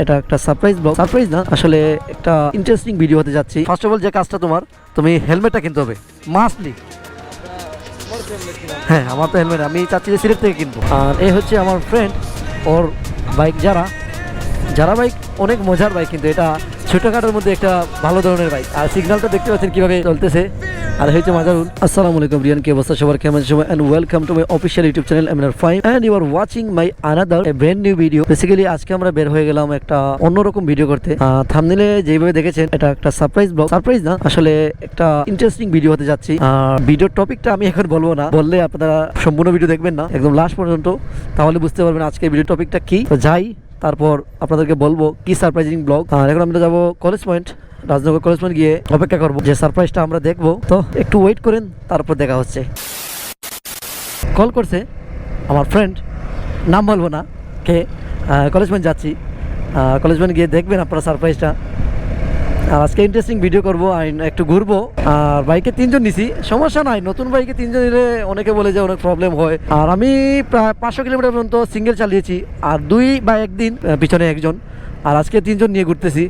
এটা একটা surprise blog surprise না, আসলে একটা ইন্টারেস্টিং ভিডিও হতে যাচ্ছি। ফার্স্ট অফ অল যে কাজটা তোমার, তুমি হেলমেটটা কিনতে হবে। মাস্টলি হ্যাঁ আমার তো হেলমেট আমি চাচ্ছি যে সিলেট থেকে কিনবো। আর এই হচ্ছে আমার ফ্রেন্ড ওর বাইক যারা যারা বাইক অনেক মজার বাইক কিন্তু, এটা ছোটখাটোর মধ্যে একটা ভালো ধরনের বাইক আর সিগন্যালটা দেখতে পাচ্ছেন কীভাবে চলতেছে। আর হচ্ছে মাজারুল। আসসালামু আলাইকুম, রিয়ান, কি অবস্থা? সবার কেমন সবাই? And welcome to my official YouTube channel MNR five and you are watching my another brand new video basically আজকে আমরা বের হয়ে গেলাম একটা অন্যরকম ভিডিও করতে। থামনিলে যেভাবে দেখেছেন, এটা একটা সারপ্রাইজ ব্লগ সারপ্রাইজ না, আসলে একটা ইন্টারেস্টিং ভিডিও হতে যাচ্ছি। আর ভিডিওর টপিকটা আমি এখন বলব না। বললে আপনারা সম্পূর্ণ ভিডিও দেখবেন না। একদম লাস্ট পর্যন্ত। তাহলে বুঝতে পারবেন আজকে ভিডিও টপিকটা কি। তো যাই, তারপর আপনাদেরকে বলব, কি সারপ্রাইজিং ব্লগ আর এখন আমরা যাব college point Rajnagar college point গিয়ে অপেক্ষা করব। যে সারপ্রাইজটা আমরা দেখব। তো একটু ওয়েট করেন, তারপর দেখা হচ্ছে। কল করছে আমার ফ্রেন্ড নাম বলব না, কে কলেজ পয়েন্ট যাচ্ছি। কলেজ পয়েন্ট গিয়ে দেখবেন আপনারা সারপ্রাইজটা আর আজকে ইন্টারেস্টিং ভিডিও করব, আর একটু ঘুরবো। আর বাইকে তিনজন নিছি। সমস্যা নাই, নতুন বাইকে তিনজন নিলে অনেকে বলে যে অনেক প্রবলেম হয়। আর আমি প্রায় পাঁচশো কিলোমিটার পর্যন্ত সিঙ্গেল চালিয়েছি। আর দুই বা একদিন পিছনে একজন। আর আজকে তিনজন নিয়ে ঘুরতেছি।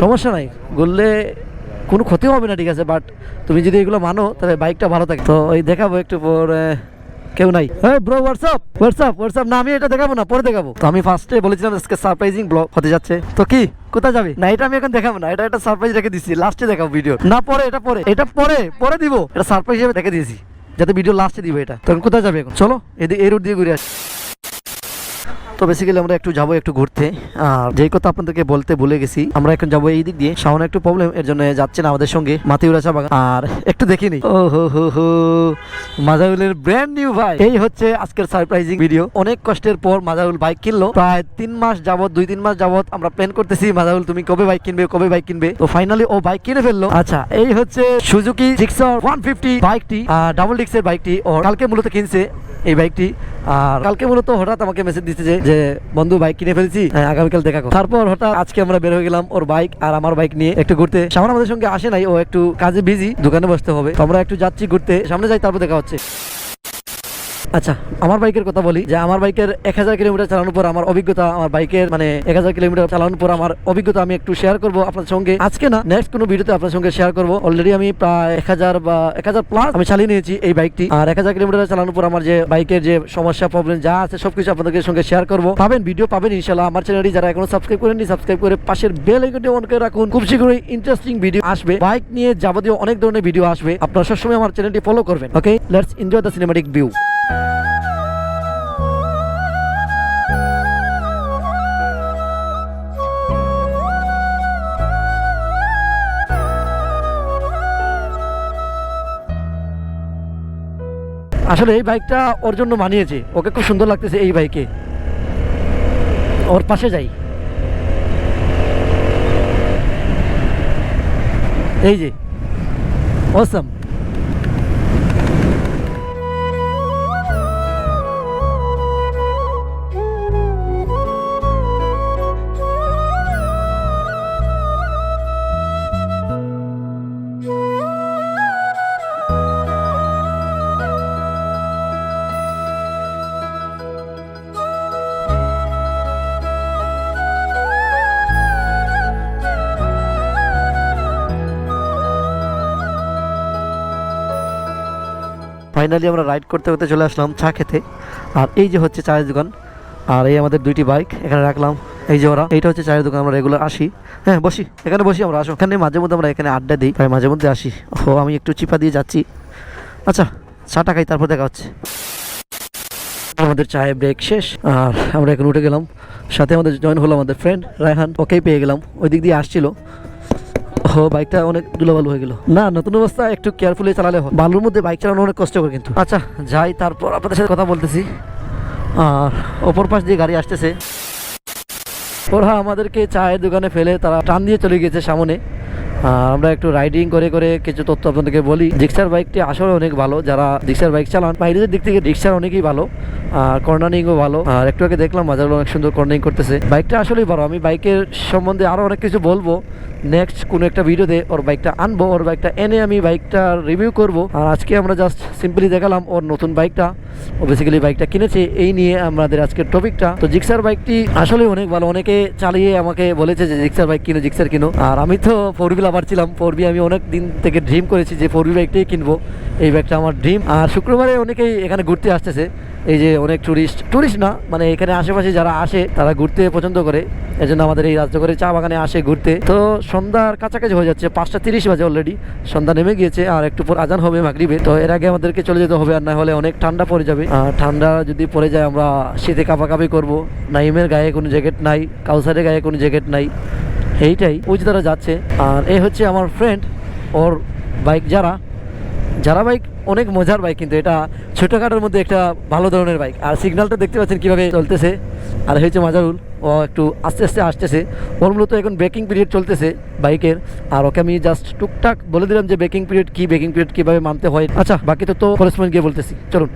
সমস্যা নাই, ঘুরলে কোনো ক্ষতি হবে না, ঠিক আছে বাট তুমি যদি এগুলো মানো, তাহলে বাইকটা ভালো থাকে। তো ওই দেখাবো একটু পর, কেউ নাই। হ্যাঁ ব্রো হোয়াটসঅ্যাপ হোয়াটসঅ্যাপ হোয়াটসঅ্যাপ না, আমি এটা দেখাবো না, পরে দেখাবো। তো আমি ফার্স্টে বলেছিলাম আজকে সারপ্রাইজিং ব্লগ হতে যাচ্ছে। তো কি, কোথায় যাবে? না, এটা আমি এখন দেখাবো না, এটা একটা সারপ্রাইজ রেখে দিচ্ছি লাস্টে দেখাবো ভিডিও না, পরে, এটা পরে এটা পরে পরে দিব। এটা সারপ্রাইজ হিসেবে রেখে দিয়েছি, যাতে ভিডিও লাস্টে দিব এটা। তখন কোথায় যাবে এখন? চলো এই রুট দিয়ে ঘুরে আসি। তো বেসিক্যালি আমরা একটু যাব একটু ঘুরতে। আর যেই কথা আপনাদেরকে বলতে ভুলে গেছি আমরা এখন যাব এই দিক দিয়ে। সামনে একটু প্রবলেম এর জন্য যাচ্ছে না আমাদের সঙ্গে মাতিউরা চা বাগান। আর একটু দেখিনি ও হো হো হো মাজাউলের ব্র্যান্ড নিউ ভাই এই হচ্ছে আজকের সারপ্রাইজিং ভিডিও অনেক কষ্টের পর মাজাউল বাইক কিনলো। প্রায় তিন মাস যাবত দুই তিন মাস যাবত আমরা প্ল্যান করতেছি মাজাউল তুমি কবে বাইক কিনবে কবে বাইক কিনবে? তো ফাইনালি ও বাইক কিনে ফেলল। আচ্ছা এই হচ্ছে সুজুকি জিক্সার ওয়ান ফিফটি বাইকটি ডাবল ডিক্সের বাইকটি ও কালকে মূলত কিনছে। এই বাইকটি আর কালকে মূলত হঠাৎ আমাকে মেসেজ দিচ্ছে যে বন্ধু বাইক কিনে ফেলছি হ্যাঁ, আগামীকাল দেখা করো। তারপর হঠাৎ আজকে আমরা বের হয়ে গেলাম ওর বাইক আর আমার বাইক নিয়ে একটু ঘুরতে। সামনে আমাদের সঙ্গে আসে নাই ও একটু কাজে বিজি দোকানে বসতে হবে। তো আমরা একটু যাচ্ছি ঘুরতে সামনে যাই তারপর দেখা হচ্ছে। আচ্ছা আমার বাইকের কথা বলি, যে আমার বাইকের এক হাজার কিলোমিটার চালানোর পর আমার অভিজ্ঞতা, আমার বাইকের মানে এক হাজার কিলোমিটার চালানোর পর আমার অভিজ্ঞতা আমি একটু শেয়ার করব আপনার সঙ্গে। আজকে না নেক্সট কোনো ভিডিওতে আপনার সঙ্গে শেয়ার করব। অলরেডি আমি প্রায় এক হাজার বা, এক হাজার প্লাস আমি চালিয়ে নিয়েছি এই বাইকটি। আর এক হাজার কিলোমিটার চালানোর পর আমার যে বাইকের যে সমস্যা প্রবলেম যা আছে, সবকিছু আপনাদের সঙ্গে শেয়ার করব। পাবেন ভিডিও পাবেন, ইনশাল্লাহ। আমার চ্যানেলটি যারা এখনও সাবস্ক্রাইব করেননি সাবস্ক্রাইব করে পাশের বেল আইকনটি অন করে রাখুন। খুব শীঘ্রই ইন্টারেস্টিং ভিডিও আসবে। বাইক নিয়ে যাবতীয় অনেক ধরনের ভিডিও আসবে। আপনারা সবসময় আমার চ্যানেলটি ফলো করবেন। Okay let's enjoy the cinematic view আসলে এই বাইকটা ওর জন্য মানিয়েছে। ওকে খুব সুন্দর লাগতেছে এই বাইকে ওর পাশে যাই। এই যে। অসম ফাইনালি আমরা রাইড করতে করতে চলে আসলাম চা খেতে। আর এই যে হচ্ছে চায়ের দোকান, আর এই আমাদের দুইটি বাইক এখানে রাখলাম। এই যে ওরা, এইটা হচ্ছে চায়ের দোকান, আমরা রেগুলার আসি। হ্যাঁ বসি, এখানে বসি আমরা, আসো। এখানে মাঝে মধ্যে আমরা এখানে আড্ডা দিই প্রায় মাঝে মধ্যে আসি। ও আমি একটু চিপা দিয়ে যাচ্ছি। আচ্ছা চাটা খাই, তারপর দেখা হচ্ছে। আমাদের চায়ের ব্রেক শেষ, আর আমরা এখন উঠে গেলাম। সাথে আমাদের জয়েন হলো আমাদের ফ্রেন্ড রায়হান। ওকেই পেয়ে গেলাম। ওই দিক দিয়ে আসছিল। ও বাইকটা অনেক ধুলোবালু হয়ে গেল। না নতুন অবস্থা একটু কেয়ারফুলি চালালে হয় বালুর মধ্যে বাইক চালানো অনেক কষ্টকর কিন্তু। আচ্ছা যাই তারপর আপনাদের সাথে কথা বলতেছি। আর অপর পাশ দিয়ে গাড়ি আসতেছে। ওরা আমাদেরকে চায়ের দোকানে ফেলে তারা টান দিয়ে চলে গেছে সামনে। আর আমরা একটু রাইডিং করে করে কিছু তথ্য আপনাদেরকে বলি। রিক্সার বাইকটি আসলে অনেক ভালো। যারা রিক্সার বাইক চালান বাইরের দিক থেকে রিক্সার অনেকই ভালো। আর কর্নারিংও ভালো। আর একটু আগে দেখলাম বাজার অনেক সুন্দর কর্নারিং করতেছে। বাইকটা আসলেই ভালো। আমি বাইকের সম্বন্ধে আরও অনেক কিছু বলব। নেক্সট কোনো একটা ভিডিওতে ওর বাইকটা আনব, ওর বাইকটা এনে আমি বাইকটা রিভিউ করব। আর আজকে আমরা জাস্ট সিম্পলি দেখালাম ওর নতুন বাইকটা ও বেসিক্যালি বাইকটা কিনেছে, এই নিয়ে আমাদের আজকের টপিকটা তো জিক্সার বাইকটি আসলে অনেক ভালো। অনেকে চালিয়ে আমাকে বলেছে যে জিক্সার বাইক কিনো জিক্সার কিনো। আর আমি তো ফোর হুইল আবার ছিলাম ফোর বি আমি অনেক দিন থেকে ড্রিম করেছি যে ফোর বি বাইকটাই কিনবো। এই বাইকটা আমার ড্রিম আর শুক্রবারে অনেকেই এখানে ঘুরতে আসতেছে। এই যে অনেক ট্যুরিস্ট ট্যুরিস্ট না মানে এখানে আশেপাশে যারা আসে, তারা ঘুরতে পছন্দ করে। এই জন্য আমাদের এই রাজ্যকরে চা বাগানে আসে ঘুরতে। তো সন্ধ্যার কাছাকাছি হয়ে যাচ্ছে, পাঁচটা তিরিশ বাজে অলরেডি সন্ধ্যা নেমে গিয়েছে, আর একটু পর আজান হবে মাগরিবে। তো এর আগে আমাদেরকে চলে যেতে হবে, আর না হলে অনেক ঠান্ডা পড়ে যাবে। আর ঠান্ডা যদি পড়ে যায়, আমরা শীতে কাঁপাকাঁপি করব। নাইমের গায়ে কোনো জ্যাকেট নাই, কাউসারের গায়ে কোনো জ্যাকেট নাই। এইটাই ওই তারা যাচ্ছে। আর এই হচ্ছে আমার ফ্রেন্ড ওর বাইক যারা। যারা বাইক অনেক মজার বাইক কিন্তু এটা। ছোটোখাটোর মধ্যে একটা ভালো ধরনের বাইক আর সিগন্যালটা দেখতে পাচ্ছেন কীভাবে চলতেছে। আর হচ্ছে মাজারুল। ও একটু আস্তে আস্তে আসতেছে। ওর মূলত এখন ব্রেকিং পিরিয়ড চলতেছে বাইকের আর ওকে আমি জাস্ট টুকটাক বলে দিলাম যে বেকিং পিরিয়ড কি বেকিং পিরিয়ড কীভাবে মানতে হয়। আচ্ছা বাকি তো তো কলেজ পয়েন্ট গিয়ে বলতেছি। চলুন।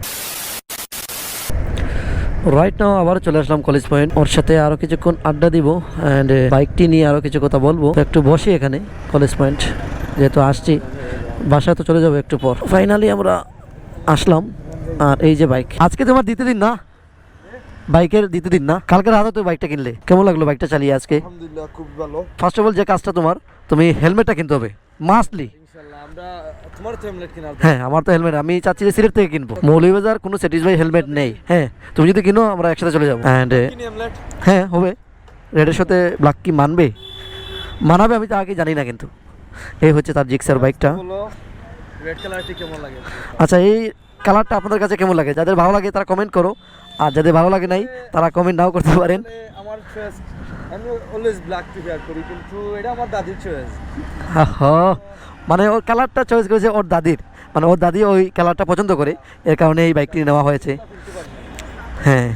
রাইট নাও আবার চলে আসলাম কলেজ পয়েন্ট ওর সাথে আরও কিছুক্ষণ আড্ডা দিব। অ্যান্ড বাইকটি নিয়ে আরও কিছু কথা বলব। একটু বসি এখানে কলেজ পয়েন্ট যেহেতু আসছি। বাসায় তো চলে যাব একটু পর। ফাইনালি আমরা আসলাম আর এই যে বাইক আজকে তোমার দিতে দিন না? বাইকের দিতে দিন না? কালকে রাতে তো বাইকটা কিনলে। কেমন লাগল বাইকটা চালিয়ে আজকে? আলহামদুলিল্লাহ খুব ভালো। ফার্স্ট অফ অল যে কাজটা তোমার তুমি হেলমেটটা কিনতে হবে। মাস্টলি হ্যাঁ আমার তো হেলমেট। আমি চাচ্ছি যে সিলেট থেকে কিনবো। মৌলভীবাজার কোনো স্যাটিসফাই হেলমেট নেই। হ্যাঁ তুমি যদি কিনো আমরা একসাথে চলে যাব। অ্যান্ড হ্যাঁ হবে। রেডের সাথে ব্ল্যাক কি মানবে? মানাবে আমি তো আগে জানি না কিন্তু। এই হচ্ছে তার জিক্সার বাইকটা। রেড কালারটি কেমন লাগে? আচ্ছা এই কালারটা আপনাদের কাছে কেমন লাগে? যাদের ভালো লাগে তারা কমেন্ট করো। আর যাদের ভালো লাগে নাই তারা কমেন্ট নাও করতে পারেন। আমার চয়েস আমি অলওয়েজ ব্ল্যাক প্রিফার করি কিন্তু এটা আমার দাদির চয়েস মানে ওর কালারটা চয়েস করেছে ওর দাদির। মানে ওর দাদি ওই কালারটা পছন্দ করে এর কারণে এই বাইকটি নেওয়া হয়েছে। হ্যাঁ।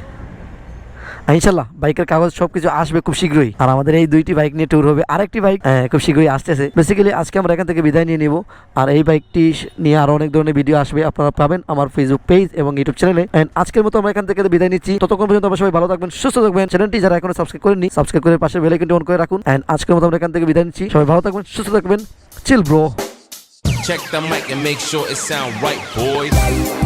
ইনশাল্লাহ বাইকের কাগজ সব কিছু আসবে খুব শীঘ্রই। আর আমাদের এই দুইটি বাইক নিয়ে ট্যুর হবে। আরেকটি বাইক হ্যাঁ, খুব শীঘ্রই আসতেছে। বেসিক্যালি আজকে আমরা এখান থেকে বিদায় নিয়ে নিব। আর এই বাইকটি নিয়ে আরও অনেক ধরনের ভিডিও আসবে। আপনারা পাবেন আমার ফেসবুক পেজ এবং ইউটিউব চ্যানেলে এন্ড আজকের মতো আমরা এখান থেকে বিদায় নিচ্ছি। ততক্ষণ পর্যন্ত আমরা সবাই ভালো থাকবেন সুস্থ থাকবেন। চ্যানেলটি যারা এখনও সাবস্ক্রাইব করেননি সাবস্ক্রাইব করে পাশে বেল আইকনটি অন করে রাখুন। এন্ড আজকের মতো আমরা এখান থেকে বিদায় নিচ্ছি। সবাই ভালো থাকবেন সুস্থ থাকবেন। Chill bro Check the mic and make sure it sound right, boys.